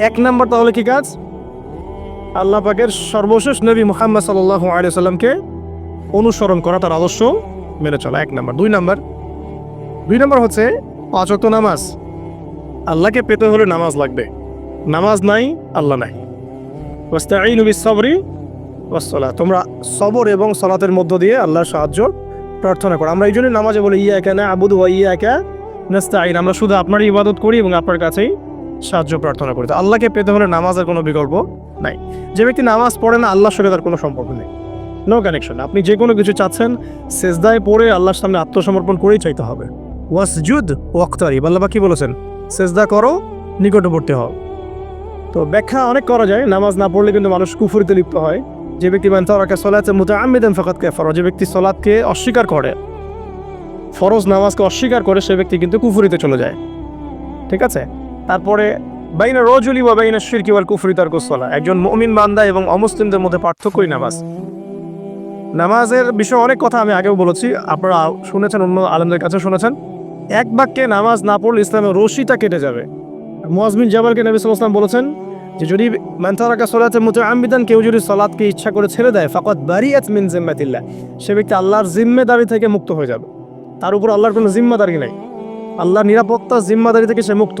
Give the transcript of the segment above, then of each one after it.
এক নম্বর তাহলে কি কাজ? আল্লাহ পাকের সর্বশেষ নবী মুহাম্মদ সাল্লাহ আলিয়া সাল্লামকে অনুসরণ করা, তার আদর্শ মেনে চলা। এক নম্বর। দুই নাম্বার। দুই নম্বর হচ্ছে পাঁচ নামাজ। আল্লাহকে পেতে হলে নামাজ লাগবে। নামাজ নাই, আল্লাহ নাই। ওয়াস্তাঈনু বিস-সাবরি ওয়াস-সালাহ তোমরা সবর এবং সলাতের মধ্য দিয়ে আল্লাহর সাহায্য প্রার্থনা করো। আমরা এই জন্যই নামাজে বলি ইয়া কেন আবুদু ওয়া ইয়া কে নাস্তাঈন আমরা শুধু আপনারই ইবাদত করি এবং আপনার কাছেই সাহায্য প্রার্থনা করি। তো আল্লাহকে পেতে হলে নামাজের কোনো বিকল্প নাই। যে ব্যক্তি নামাজ পড়ে না, আল্লাহর সঙ্গে তার কোনো সম্পর্ক নেই। নো কানেকশন আপনি যে কোনো কিছু চাচ্ছেন, সেজদায় পড়ে আল্লাহর সামনে আত্মসমর্পণ করেই চাইতে হবে। ওয়াসজুদ ওয়াক্তারিব, আল্লাহ কি বলেছেন? সেজদা করো, নিকটবর্তী হও। তো ব্যাখ্যা অনেক করা যায়, নামাজ না পড়লে কিন্তু মানুষ কুফুরিতে লিপ্ত হয়। যে ব্যক্তি মান তারাকা সলাতে মুতাআম্মিদান ফাকাত কাফারা, যে ব্যক্তি সলাৎকে অস্বীকার করে, ফরজ নামাজকে অস্বীকার করে, সে ব্যক্তি কিন্তু কুফুরিতে চলে যায়। ঠিক আছে? তারপরে বাইনা রজুলি বা বাইনা শিরকি ওয়াল কুফরি তার কুসলা একজন মুমিন বান্দা এবং অমুসলিমদের মধ্যে পার্থক্যই নামাজ। নামাজের বিষয়ে অনেক কথা আমি আগেও বলেছি, আপনারা শুনেছেন, অন্য আলমদের কাছে শুনেছেন। এক বাক্যে নামাজ না পড়লে ইসলামের রশিটা কেটে যাবে। মোয়াজমিন জাবালকে নবী সাল্লাম বলেছেন যে, যদি মান্তারাকা সলাতে মতো আম্বিদান কেউ যদি সলাৎকে ইচ্ছা করে ছেড়ে দেয় ফাকত বারিয়াত মিন জিম্মাতিল্লাহ, সে ব্যক্তি আল্লাহর জিম্মেদারি থেকে মুক্ত হয়ে যাবে। তার উপর আল্লাহর কোনো জিম্মাদারি নেই। আল্লাহর নিরাপত্তা জিম্মাদারি থেকে সে মুক্ত।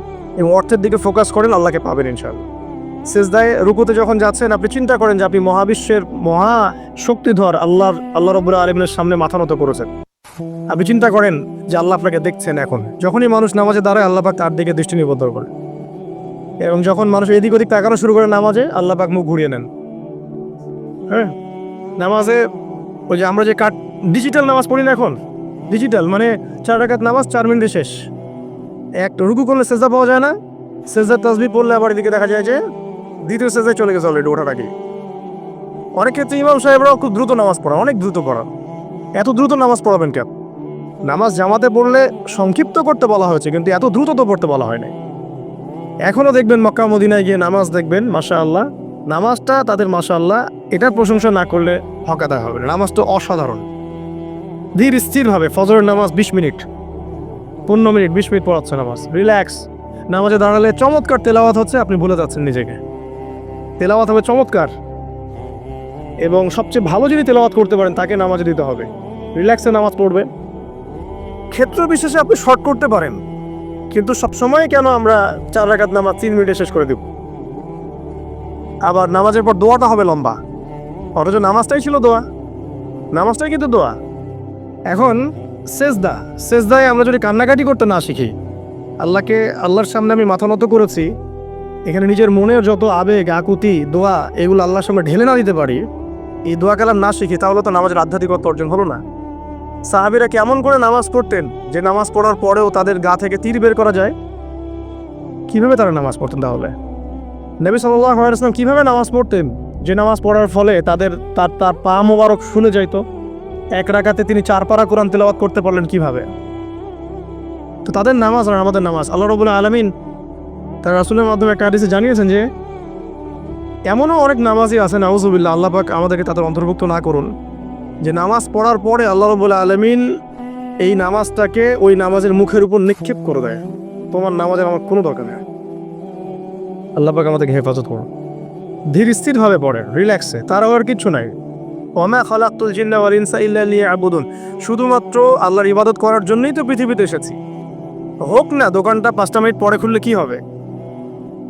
এবং অর্থের দিকে ফোকাস করেন, আল্লাহকে পাবেন ইনশাআল্লাহ। সেজদায় রুকুতে যখন যাচ্ছেন, আপনি চিন্তা করেন যে আপনি মহাবিশ্বের মহা শক্তিধর, আল্লাহর, আল্লাহ রবুল্লা আলমিনের সামনে মাথা নত করেছেন। আপনি চিন্তা করেন যে আল্লাহ আপনাকে দেখছেন এখন। যখনই মানুষ নামাজে দাঁড়ায়, আল্লাহ পাক তার দিকে দৃষ্টি নিবদ্ধ করে এবং যখন মানুষ এদিক ওদিক তাকানো শুরু করে নামাজে, আল্লাহ পাক মুখ ঘুরিয়ে নেন। হ্যাঁ? নামাজে ওই যে আমরা যে কাট ডিজিটাল নামাজ পড়ি না এখন? ডিজিটাল মানে চার রাকাত নামাজ, চার মিনিটে শেষ। এক রুকু করলে সেজদা পাওয়া যায় না। সেজদার তাসবি পড়লে আবার এদিকে দেখা যায় যে দ্বিতীয় সেজদায় চলে গেছে অলরেডি ওঠার আগে। অনেক ক্ষেত্রে ইমাম সাহেবরাও খুব দ্রুত নামাজ পড়া অনেক দ্রুত পড়া এত দ্রুত নামাজ পড়াবেন কেন? নামাজ জামাতে পড়লে সংক্ষিপ্ত করতে বলা হয়েছে, কিন্তু এত দ্রুত তো পড়তে বলা হয় নাই। এখনও দেখবেন মক্কা মদিনায় গিয়ে নামাজ দেখবেন মাশা আল্লাহ নামাজটা তাদের মাশা আল্লাহ এটার প্রশংসা না করলে হকাদা হবে না। নামাজ তো অসাধারণ। ধীর স্থিরভাবে ফজরের নামাজ বিশ মিনিট। পনেরো মিনিট, বিশ মিনিট পড়াচ্ছে নামাজ। রিল্যাক্স নামাজে দাঁড়ালে চমৎকার তেলাওয়াত হচ্ছে, আপনি ভুলে যাচ্ছেন নিজেকে। তেলাওয়াত হবে চমৎকার। এবং সবচেয়ে ভালো যদি তেলাওয়াত করতে পারেন, তাকে নামাজ দিতে হবে। রিল্যাক্সে নামাজ পড়বে ক্ষেত্র বিশেষে আপনি শর্ট করতে পারেন। কিন্তু সবসময় কেন আমরা চার রাকাত নামাজ, তিন মিনিটে শেষ করে দেব? আবার নামাজের পর দোয়াটা হবে লম্বা। অথচ নামাজটাই ছিল দোয়া। নামাজটাই কিন্তু দোয়া। এখন সেজদা, সেজদায় আমরা যদি কান্নাকাটি করতে না শিখি, আল্লাহকে, আল্লাহর সামনে আমি মাথা নত করেছি, এখানে নিজের মনের যত আবেগ, আকুতি, দোয়া, এগুলো আল্লাহর সামনে ঢেলে না দিতে পারি, এই দোয়া কালাম না শিখি, তাহলে তো নামাজের আধ্যাত্মিকতা অর্জন হলো না। সাহাবিরা কেমন করে নামাজ পড়তেন যে নামাজ পড়ার পরেও তাদের গা থেকে তীর বের করা যায়? কীভাবে তারা নামাজ পড়তেন তাহলে? নবী সাল্লাহ আলাইসলাম কীভাবে নামাজ পড়তেন যে নামাজ পড়ার ফলে তাদের তার তার পা মোবারক শুনে যাইতো? এক রাকাতে তিনি চার পারা কোরআন তেলাওয়াত করতে পারলেন কীভাবে? তো তাদের নামাজ আর আমাদের নামাজ, আল্লাহ রবুল্লাহ আলমিন তার রাসুলের মাধ্যমে একটা হাদিসে জানিয়েছেন যে, এমনও অনেক নামাজই আছে, নাউজুবিল্লাহ, আল্লাহ পাক আমাদেরকে তাদের অন্তর্ভুক্ত না করুন। যে নামাজ পড়ার পরে আল্লাহ রবুল্লাহ আলমিন এই নামাজটাকে ওই নামাজের মুখের উপর নিক্ষেপ করে দেয়। তোমার নামাজের আমার কোনো দরকার নেই। আল্লাহ পাক আমাদেরকে হেফাজত করুন। ধীর স্থিরভাবে পড়ে, রিল্যাক্সে, তার আর কিচ্ছু নাই। ওমা খালাক্তুল জিন্না ওয়াল ইনসা ইল্লা লিয়াবুদুন। শুধুমাত্র আল্লাহর ইবাদত করার জন্যই তো পৃথিবীতে এসেছি। হোক না, দোকানটা পাঁচটা মিনিট পরে খুললে কি হবে?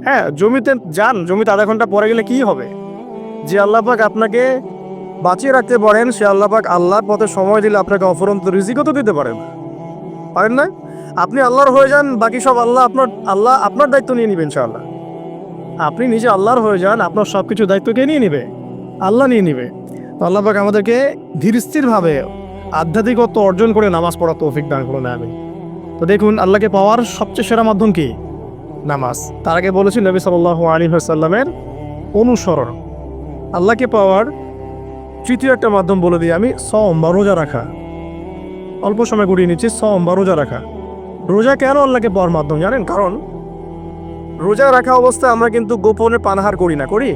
হ্যাঁ জমিতে যান, জমিতে আধা ঘণ্টা পরে গেলে কি হবে? যে আল্লাহ পাক আপনাকে বাঁচিয়ে রাখতে পারেন, সে আল্লাহ পাক আল্লাহর পথে সময় দিলে আপনাকে অফরন্ত রিজিকও তো দিতে পারেন। পারেন না আপনি আল্লাহর হয়ে যান, বাকি সব আল্লাহ আপনার আল্লাহ আপনার দায়িত্ব নিয়ে নেবেন ইনশাআল্লাহ। আপনি নিজে আল্লাহর হয়ে যান, আপনার সব কিছু দায়িত্ব কে নিয়ে নেবে? আল্লাহ নিয়ে নেবে। তো আল্লাহ পাক আমাদেরকে ধীর স্থিরভাবে আধ্যাত্মিকত্ব অর্জন করে নামাজ পড়া তৌফিক দান করুন আমি তো দেখুন, আল্লাহকে পাওয়ার সবচেয়ে সেরা মাধ্যম কি? নামাজ। তার আগে বলেছি নবী সাল্লাহ আলী সাল্লামের অনুসরণ। আল্লাহকে পাওয়ার তৃতীয় একটা মাধ্যম বলে দিই আমি সম বা রোজা রাখা। অল্প সময় গুড়িয়ে নিচ্ছি সম বা রোজা রাখা। রোজা কেন আল্লাহকে পাওয়ার মাধ্যম জানেন? কারণ রোজা রাখা অবস্থায় আমরা কিন্তু গোপনে পানাহার করি না, করি?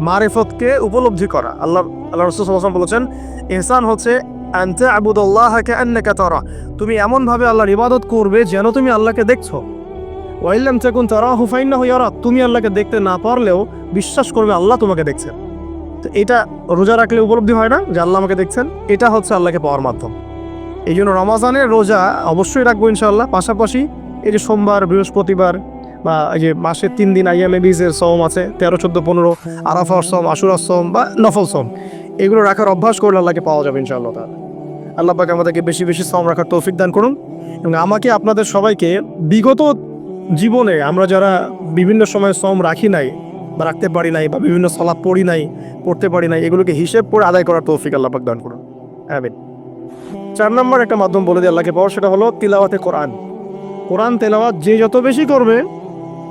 মারেফতকে উপলব্ধি করা। আল্লাহ আল্লাহ রসুল বলেছেন এহসান হচ্ছে আনতে আবুদুল্লাহকে আন্নাকা তারা। তুমি এমনভাবে আল্লাহর ইবাদত করবে যেন তুমি আল্লাহকে দেখছ। ওয়াইল্লাম চেকুন তারা হুফাইন্না হইয়ারা তুমি আল্লাহকে দেখতে না পারলেও বিশ্বাস করবে আল্লাহ তোমাকে দেখছেন। তো এটা রোজা রাখলে উপলব্ধি হয় না যে আল্লাহ আমাকে দেখছেন? এটা হচ্ছে আল্লাহকে পাওয়ার মাধ্যম। এই জন্য রমাজানের রোজা অবশ্যই রাখব ইনশাআল্লাহ। পাশাপাশি এই যে সোমবার, বৃহস্পতিবার যে মাসে তিন দিন আইয়ামে বীজের সোম আছে, তেরো, চোদ্দ, পনেরো, আরাফার সোম আশুরার সোম বা নফল সোম এগুলো রাখার অভ্যাস করলে আল্লাহকে পাওয়া যাবে ইনশাআল্লাহ তাহলে আল্লাহ পাকে আমাদেরকে বেশি বেশি সোম রাখার তৌফিক দান করুন এবং আমাকে, আপনাদের সবাইকে বিগত জীবনে আমরা যারা বিভিন্ন সময় সোম রাখি নাই বা রাখতে পারি নাই বা বিভিন্ন সলাপ পড়ি নাই, পড়তে পারি নাই, এগুলোকে হিসেব করে আদায় করার তৌফিক আল্লাহ পাক দান করুন। আমিন। চার নম্বর একটা মাধ্যম বলে দিয়ে আল্লাহকে পাওয়ার সেটা হলো তিলাওয়াতে কোরআন। কোরআন, তেলাওয়াত যে যত বেশি করবে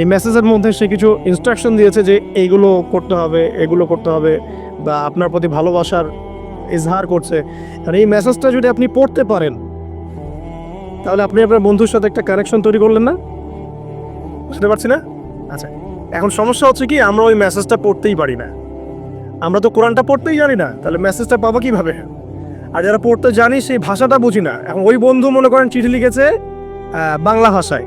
এই মেসেজের মধ্যে সে কিছু ইনস্ট্রাকশন দিয়েছে যে এইগুলো করতে হবে, এগুলো করতে হবে বা আপনার প্রতি ভালোবাসার ইজহার করছে। আর এই মেসেজটা যদি আপনি পড়তে পারেন, তাহলে আপনি আপনার বন্ধুর সাথে একটা কানেকশন তৈরি করলেন না? বুঝতে পারছি না? আচ্ছা এখন সমস্যা হচ্ছে কি, আমরা ওই মেসেজটা পড়তেই পারি না। আমরা তো কোরআনটা পড়তেই জানি না, তাহলে মেসেজটা পাবো কীভাবে? আর যারা পড়তে জানি, সেই ভাষাটা বুঝি না। এখন ওই বন্ধু মনে করেন চিঠি লিখেছে বাংলা ভাষায়।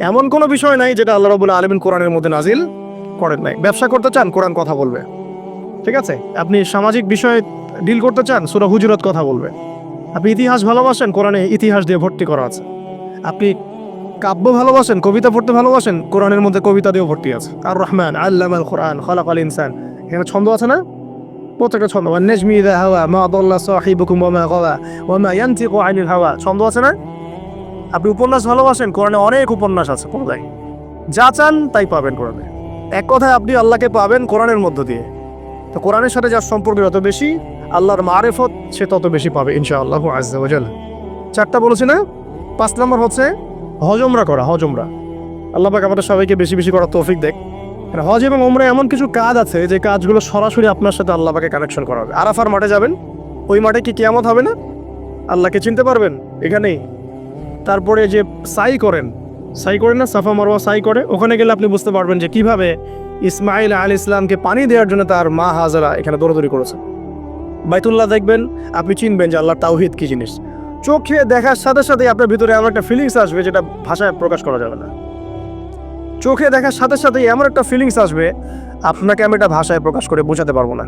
এমন কোনো বিষয় নাই যেটা আল্লাহ রবুল্লা আলমিন কোরআনের মধ্যে নাজিল করেন নাই। ব্যবসা করতে চান, কোরআন কথা বলবে। ঠিক আছে? আপনি সামাজিক বিষয়ে ডিল করতে চান, সুরা হুজুরত কথা বলবে। আপনি ইতিহাস ভালোবাসেন, কোরআনে ইতিহাস দিয়ে ভর্তি করা আছে। আপনি কাব্য ভালোবাসেন, কবিতা পড়তে ভালোবাসেন, কোরআনের মধ্যে কবিতা দিয়েও ভর্তি আছে। আর রহমান আল্লাহ আল কোরআন খলাক আল ইনসান। এখানে ছন্দ আছে না? প্রত্যেকটা ছন্দ। নেজমি হাওয়া, মা আদাল্লাহ সাহিবুকুম ওয়া মা গাওয়া, ওয়া মা ইয়ানতিকু আনিল হাওয়া। ছন্দ আছে না? আপনি উপন্যাস ভালোবাসেন, কোরআনে অনেক উপন্যাস আছে পর্দায় যা চান, তাই পাবেন কোরআনে। এক কথায় আপনি আল্লাহকে পাবেন কোরআনের মধ্য দিয়ে। তো কোরআনের সাথে যার সম্পর্ক যত বেশি, আল্লাহর মারেফত সে তত বেশি পাবে, ইনশাআল্লাহ আজ্জাল চারটা বলেছি না? পাঁচ নম্বর হচ্ছে হজমরা করা, হজমরা। আল্লাহ পাক আমাদের সবাইকে বেশি বেশি করার তৌফিক দেখ হজ এবং ওমরা এমন কিছু কাজ আছে, যে কাজগুলো সরাসরি আপনার সাথে আল্লাহ পাকে কানেকশন করা হবে। আরাফার মাঠে যাবেন, ওই মাঠে কি কিয়ামত হবে না? আল্লাহকে চিনতে পারবেন? এখানেই। তারপরে যে সাই করেন সাই করেন না, সাফা মারওয়া সাই করে, ওখানে গেলে আপনি বুঝতে পারবেন যে কীভাবে ইসমাইল আল ইসলামকে পানি দেওয়ার জন্য তার মা হাজারা এখানে দৌড়দৌড়ি করেছে বাইতুল্লাহ দেখবেন, আপনি চিনবেন যে আল্লাহ তাওহিদ কি জিনিস। চোখে দেখার সাথে সাথে আপনার ভিতরে এমন একটা ফিলিংস আসবে যেটা ভাষায় প্রকাশ করা যাবে না। চোখে দেখার সাথে সাথে এমন একটা ফিলিংস আসবে, আপনাকে আমি এটা ভাষায় প্রকাশ করে বোঝাতে পারব না।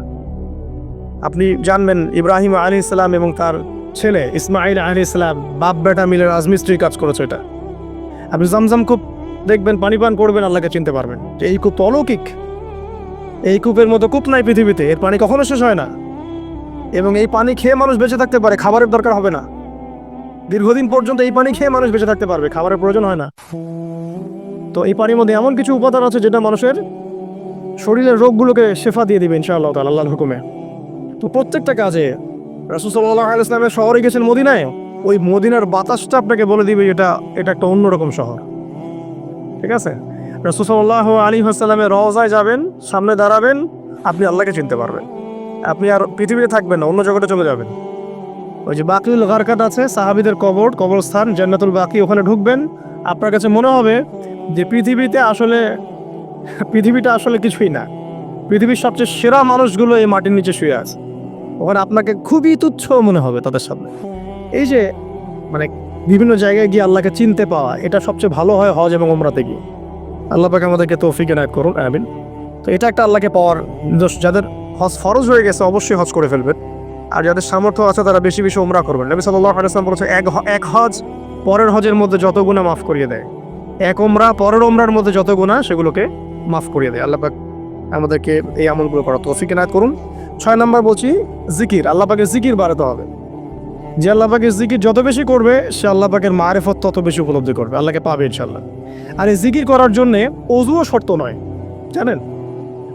আপনি জানবেন ইব্রাহিম আলী ইসলাম এবং তার ছেলে ইসমাইল আলী ইসলাম বাপ বেটা মিলে রাজমিস্ত্রির কাজ করেছে এটা। আপনি জামজাম কূপ দেখবেন, পানি পান করবেন, আল্লাহকে চিনতে পারবেন। যে এই কূপ অলৌকিক। এই কূপের মতো কূপ নাই পৃথিবীতে, এর পানি কখনো শেষ হয় না। এবং এই পানি খেয়ে মানুষ বেঁচে থাকতে পারে, খাবারের দরকার হবে না। দীর্ঘদিন পর্যন্ত এই পানি খেয়ে মানুষ বেঁচে থাকতে পারবে, খাবারের প্রয়োজন হয় না। তো এই পানির মধ্যে এমন কিছু উপাদান আছে যেটা মানুষের শরীরের রোগগুলোকে শেফা দিয়ে দিবে, ইনশাআল্লাহ তাআলা, আল্লাহর হুকুমে। তো প্রত্যেকটা কাজে আলাইহি ইসলামের শহরে গেছেন মদিনায়, ওই মদিনার বাতাসটা আপনাকে বলে দিবে এটা এটা একটা অন্যরকম শহর। ঠিক আছে? রাসূল সাল্লাল্লাহু আলাইহি ওয়াসাল্লামের রওজায় যাবেন, সামনে দাঁড়াবেন, আপনি আল্লাহকে চিনতে পারবেন। আপনি আর পৃথিবীতে থাকবেন না, অন্য জগতে চলে যাবেন। ওই যে বাকিউল গারকাত আছে, সাহাবিদের কবর, কবরস্থান, জান্নাতুল বাকি, ওখানে ঢুকবেন। আপনার কাছে মনে হবে যে পৃথিবীতে আসলে, পৃথিবীটা আসলে কিছুই না। পৃথিবীর সবচেয়ে সেরা মানুষগুলো এই মাটির নিচে শুয়ে আছে। ওখানে আপনাকে খুবই তুচ্ছ মনে হবে তাদের সামনে। এই যে মানে বিভিন্ন জায়গায় গিয়ে আল্লাহকে চিনতে পাওয়া, এটা সবচেয়ে ভালো হয় হজ এবং ওমরাতে গিয়ে। আল্লাহ পাকে আমাদেরকে তৌফিক এনায়ত করুন, আমিন। তো এটা একটা আল্লাহকে পাওয়ার যাদের হজ ফরজ হয়ে গেছে, অবশ্যই হজ করে ফেলবেন। আর যাদের সামর্থ্য আছে, তারা বেশি বেশি ওমরা করবেন। নবী সাল্লাহ আলাইসলাম বলেছে এক এক হজ পরের হজের মধ্যে যত গুণা মাফ করিয়ে দেয়। এক ওমরা পরের ওমরার মধ্যে যত গুণা সেগুলোকে মাফ করিয়ে দেয়। আল্লাহ পাক আমাদেরকে এই আমলগুলো করা তৌফিক এনায়ত করুন। ছয় নম্বর বলছি জিকির, আল্লাহ পাকের জিকির বাড়াতে হবে। যে আল্লাহ পাকের জিকির যত বেশি করবে, সে আল্লাহ পাকের মারেফত তত বেশি উপলব্ধি করবে। আল্লাহকে পাবে ইনশাল্লাহ আর এই জিকির করার জন্যে অজুও শর্ত নয়। জানেন?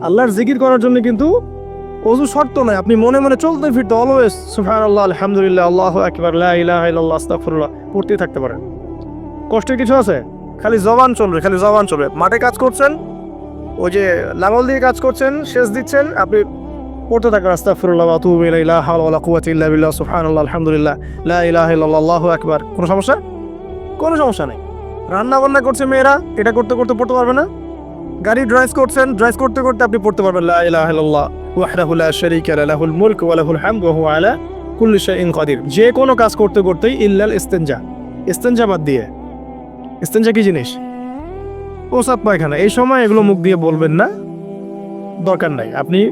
আল্লাহর জিকির করার জন্য কিন্তু অজু শর্ত নয়। আপনি মনে মনে চলতে ফিরতে অলওয়েজ সুফান আল্লাহ আলহামদুলিল্লাহ আল্লাহ একবার লাহ আস্তাগফিরুল্লাহ, পড়তেই থাকতে পারেন। কষ্টের কিছু আছে? খালি জবান চলবে, খালি জবান চলবে। মাঠে কাজ করছেন, ওই যে লাঙল দিয়ে কাজ করছেন শেষ দিচ্ছেন, আপনি পড়তে থাকেন, আস্তাগফিরুল্লাহ ওয়া আতুবু ইলাইহি, লা হাওলা কুওয়াতা ইল্লা বিল্লাহ, সুবহানাল্লাহ, আলহামদুলিল্লাহ, লা ইলাহা ইল্লাল্লাহ কোনো সমস্যা? কোনো সমস্যা নেই। রান্না বান্না করছে মেয়েরা, এটা করতে করতে পড়তে পারবে না। গাড়ি ড্রাইভ করছেন, ড্রাইভ করতে করতে আপনি পড়তে পারবেন, লা ওয়া লাহুল কাদির যে কোনো কাজ করতে করতেই ইল্লাল ইস্তেনজা। ইস্তেনজা বাদ দিয়ে। ইস্তেনজা কি জিনিস? প্রসাব পায়খানা। এই সময় এগুলো মুখ দিয়ে বলবেন না। দরকার নাই। আপনি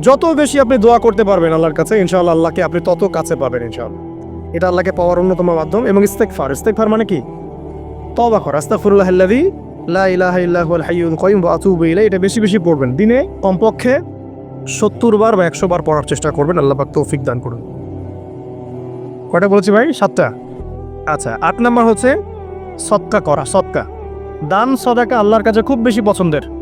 যত বেশি আপনি দোয়া করতে পারবেন আল্লাহর কাছে, ইনশাআল্লাহ আল্লাহকে আপনি তত কাছে পাবেন, ইনশাআল্লাহ। এটা আল্লাহকে পাওয়ার অন্যতম মাধ্যম এবং ইস্তেকফার ইস্তেকফার মানে কি? তবা কর। আস্তাগফিরুল্লাহ আল্লাযী লা ইলাহা ইল্লা হুয়াল হাইয়ুল কাইয়ুম ওয়া আতুবু ইলাইহি। এটা বেশি বেশি পড়বেন। দিনে কমপক্ষে সত্তর বার বা একশো বার পড়ার চেষ্টা করবেন। আল্লাহ পাক তৌফিক দান করুন। কয়টা বলেছি ভাই? সাতটা। আচ্ছা আট নাম্বার হচ্ছে সৎকা করা, সৎকা। দান, সদাকা আল্লাহর কাছে খুব বেশি পছন্দের।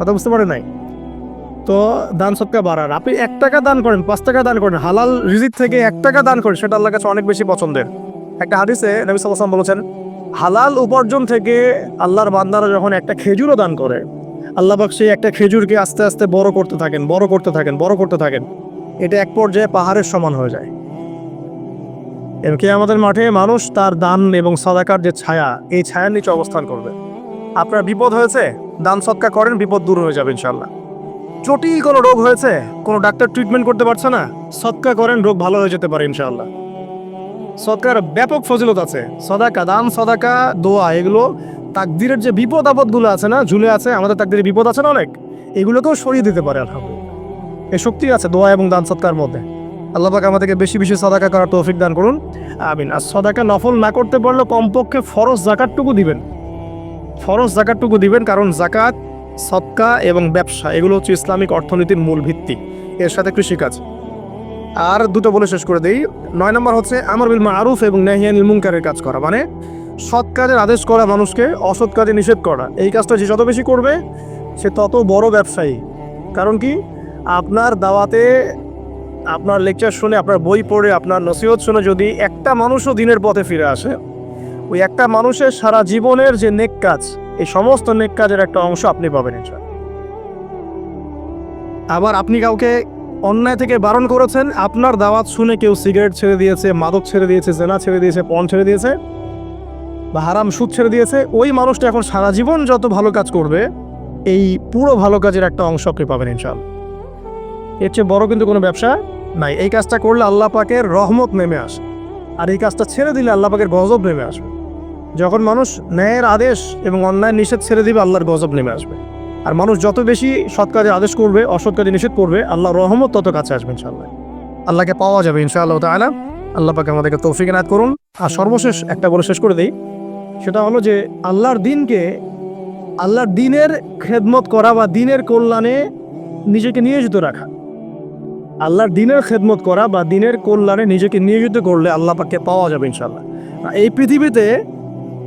কথা বুঝতে পারে নাই? তো দান সৎকা বাড়ার। আপনি এক টাকা দান করেন, পাঁচ টাকা দান করেন, হালাল রিজিক থেকে এক টাকা দান করেন, সেটা আল্লাহর কাছে অনেক বেশি পছন্দের। একটা হাদিসে নবী সাল্লাম বলেছেন, হালাল উপার্জন থেকে আল্লাহর বান্দারা যখন একটা খেজুরও দান করে, আল্লাহ পাক সেই একটা খেজুরকে আস্তে আস্তে বড় করতে থাকেন, বড় করতে থাকেন, বড় করতে থাকেন। এটা এক পর্যায়ে পাহাড়ের সমান হয়ে যায়। এবং আমাদের মাঠে মানুষ তার দান এবং সাদাকার যে ছায়া, এই ছায়ার নিচে অবস্থান করবে। আপনার বিপদ হয়েছে? দান সৎকা করেন, বিপদ দূর হয়ে যাবে ইনশাল্লাহ জটিল কোনো রোগ হয়েছে? কোনো ডাক্তার ট্রিটমেন্ট করতে পারছে না? সৎকা করেন, রোগ ভালো হয়ে যেতে পারে ইনশাল্লাহ সৎকার ব্যাপক ফজিলত আছে। সদাকা, দান, সদাকা, দোয়া, এগুলো তাকদিরের যে বিপদ আপদগুলো আছে না, ঝুলে আছে, আমাদের তাকদিরের বিপদ আছে না অনেক? এগুলোকেও সরিয়ে দিতে পারে, আলহামদুলিল্লাহ। এই শক্তি আছে দোয়া এবং দান সৎকার মধ্যে। আল্লাহ পাক আমাদেরকে বেশি বেশি সদাকা করার তৌফিক দান করুন। আমিন। আর সদাকা নফল না করতে পারলে কমপক্ষে ফরজ জাকাতটুকু দিবেন। ফরজ জাকাতটুকু দিবেন, কারণ জাকাত সৎকা এবং ব্যবসা, এগুলো হচ্ছে ইসলামিক অর্থনীতির মূল ভিত্তি। এর সাথে কৃষিকাজ আর দুটো বলে শেষ করে দিই। নয় নম্বর হচ্ছে আমার বিল মারুফ এবং নাহিয়ানিল মুনকারের কাজ করা। মানে সৎ কাজের আদেশ করা মানুষকে, অসৎ কাজে নিষেধ করা। এই কাজটা যে যত বেশি করবে, সে তত বড় ব্যবসায়ী। কারণ কি? আপনার দাওয়াতে, আপনার লেকচার শুনে, আপনার বই পড়ে, আপনার নসিহত শুনে যদি একটা মানুষও দিনের পথে ফিরে আসে ওই একটা মানুষের সারা জীবনের যে নেক কাজ, এই সমস্ত নেক কাজের একটা অংশ আপনি পাবেন ইনশাল্লাহ আবার আপনি কাউকে অন্যায় থেকে বারণ করেছেন, আপনার দাওয়াত শুনে কেউ সিগারেট ছেড়ে দিয়েছে, মাদক ছেড়ে দিয়েছে, জেনা ছেড়ে দিয়েছে, পণ ছেড়ে দিয়েছে, বা হারাম সুদ ছেড়ে দিয়েছে, ওই মানুষটা এখন সারা জীবন যত ভালো কাজ করবে, এই পুরো ভালো কাজের একটা অংশ আপনি পাবেন ইনশাল্লাহ এর চেয়ে বড় কিন্তু কোনো ব্যবসা নাই। এই কাজটা করলে আল্লাহ পাকের রহমত নেমে আসে। আর এই কাজটা ছেড়ে দিলে আল্লাহ পাকের গজব নেমে আসবে। যখন মানুষ ন্যায়ের আদেশ এবং অন্যায় নিষেধ ছেড়ে দিবে, আল্লাহর গজব নেমে আসবে। আর মানুষ যত বেশি সৎ কাজে আদেশ করবে, অসৎ কাজে নিষেধ করবে, আল্লাহর রহমত তত কাছে আসবে ইনশাআল্লাহ। আল্লাহকে পাওয়া যাবে ইনশাআল্লাহ তাআলা। আল্লাহ পাকে আমাদেরকে তৌফিক এনায়ত করুন। আর সর্বশেষ একটা বলে শেষ করে দিই। সেটা হলো যে, আল্লাহর দিনকে আল্লাহর দিনের খেদমত করা বা দিনের কল্যাণে নিজেকে নিয়োজিত রাখা। আল্লাহর দিনের খেদমত করা বা দিনের কল্যাণে নিজেকে নিয়োজিত করলে আল্লাহ পাককে পাওয়া যাবে ইনশাল্লাহ এই পৃথিবীতে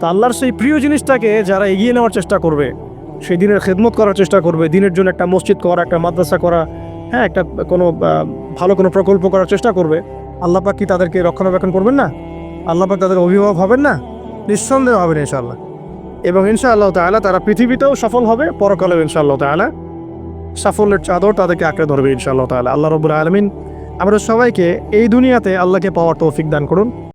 তো আল্লাহর সেই প্রিয় জিনিসটাকে যারা এগিয়ে নেওয়ার চেষ্টা করবে সেই দিনের খেদমত করার চেষ্টা করবে, দিনের জন্য একটা মসজিদ করা, একটা মাদ্রাসা করা হ্যাঁ একটা কোনো ভালো কোনো প্রকল্প করার চেষ্টা করবে, আল্লাহ পাক কি তাদেরকে রক্ষণাবেক্ষণ করবেন না? আল্লাহ পাক তাদের অভিভাবক হবেন না? নিঃসন্দেহ হবেন ইনশাআল্লাহ। এবং ইনশাআল্লাহ তাআলা তারা পৃথিবীতেও সফল হবে, পরকালেও ইনশাআল্লাহ তাআলা সাফল্যের চাদর তাদেরকে আঁকড়ে ধরবে ইনশাআল্লাহ তাআলা। আল্লাহ রবুল আলমিন আমরা সবাইকে এই দুনিয়াতে আল্লাহকে পাওয়ার তৌফিক দান করুন।